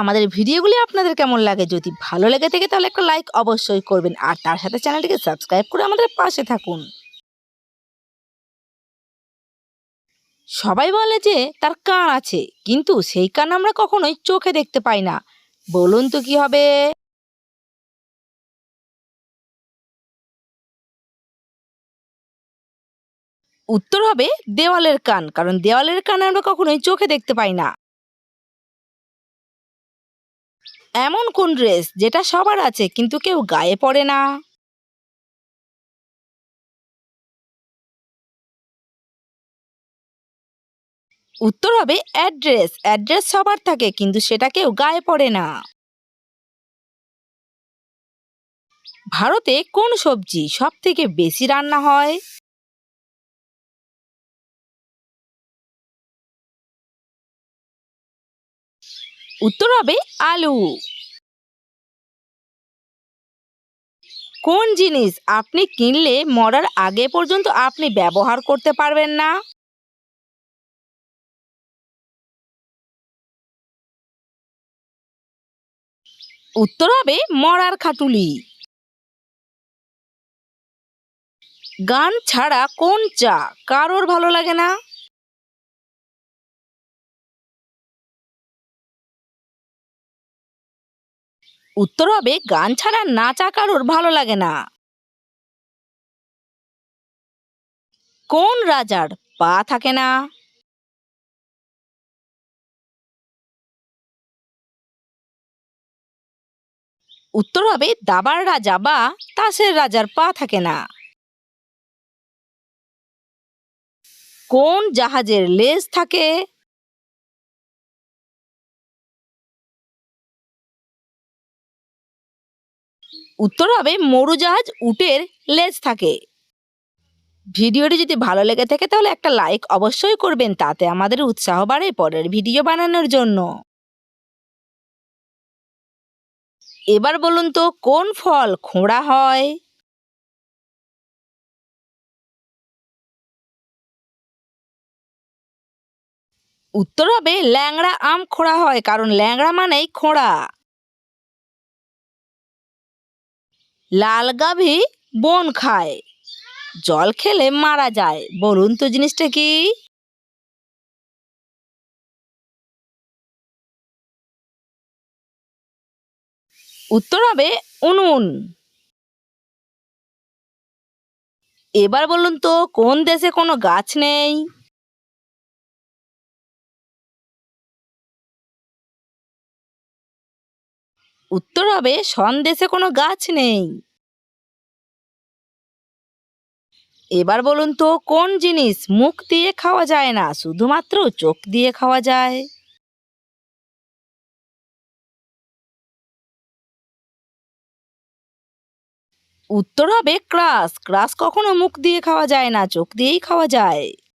আমাদের ভিডিওগুলি আপনাদের কেমন লাগে? যদি ভালো লেগে থাকে তাহলে একটা লাইক অবশ্যই করবেন। আর তার সাথে চ্যানেলটিকে সাবস্ক্রাইব করে আমাদের পাশে থাকুন। সবাই বলে যে, তার কান আছে, কিন্তু সেই কান আমরা কখনোই চোখে দেখতে পাই না। বলুন তো কি হবে? উত্তর হবে দেওয়ালের কান, কারণ দেওয়ালের কান আমরা কখনোই চোখে দেখতে পাই না। এমন কোন ড্রেস যেটা সবার আছে, কিন্তু কেউ গায়ে পড়ে না? উত্তর হবে অ্যাড্রেস। অ্যাড্রেস সবার থাকে, কিন্তু সেটা কেউ গায়ে পড়ে না। ভারতে কোন সবজি সব থেকে বেশি রান্না হয়? উত্তর হবে আলু। কোন জিনিস আপনি কিনলে মরার আগে পর্যন্ত আপনি ব্যবহার করতে পারবেন না? উত্তর হবে মরার খাটুলি। গান ছাড়া কোন চা কারোর ভালো লাগে না? উত্তর হবে, গান ছাড়া নাচা কারোর ভালো লাগে না। কোন রাজার পা থাকে না? উত্তর হবে, দাবার রাজা বা তাসের রাজার পা থাকে না। কোন জাহাজের লেজ থাকে? উত্তর হবে মরুজাহাজ উটের লেজ থাকে। ভিডিওটি যদি ভালো লেগে থাকে তাহলে একটা লাইক অবশ্যই করবেন, তাতে আমাদের উৎসাহ বাড়ে পরের ভিডিও বানানোর জন্য। এবার বলুন তো, কোন ফল খোঁড়া হয়? উত্তর হবে ল্যাংড়া আম খোঁড়া হয়, কারণ ল্যাংড়া মানেই খোঁড়া। লাল গাভী বন খায়। জল খেলে মারা যায়। বলুন তো জিনিসটা কি? উত্তর হবে উনুন। এবার বলুন তো, কোন দেশে কোনো গাছ নেই? উত্তর হবে, সন্দেশে কোনো গাছ নেই। এবার বলুন তো, কোন জিনিস মুখ দিয়ে খাওয়া যায় না, শুধুমাত্র চোখ দিয়ে খাওয়া যায়? উত্তর হবে ক্রাস ক্রাস কখনো মুখ দিয়ে খাওয়া যায় না, চোখ দিয়েই খাওয়া যায়।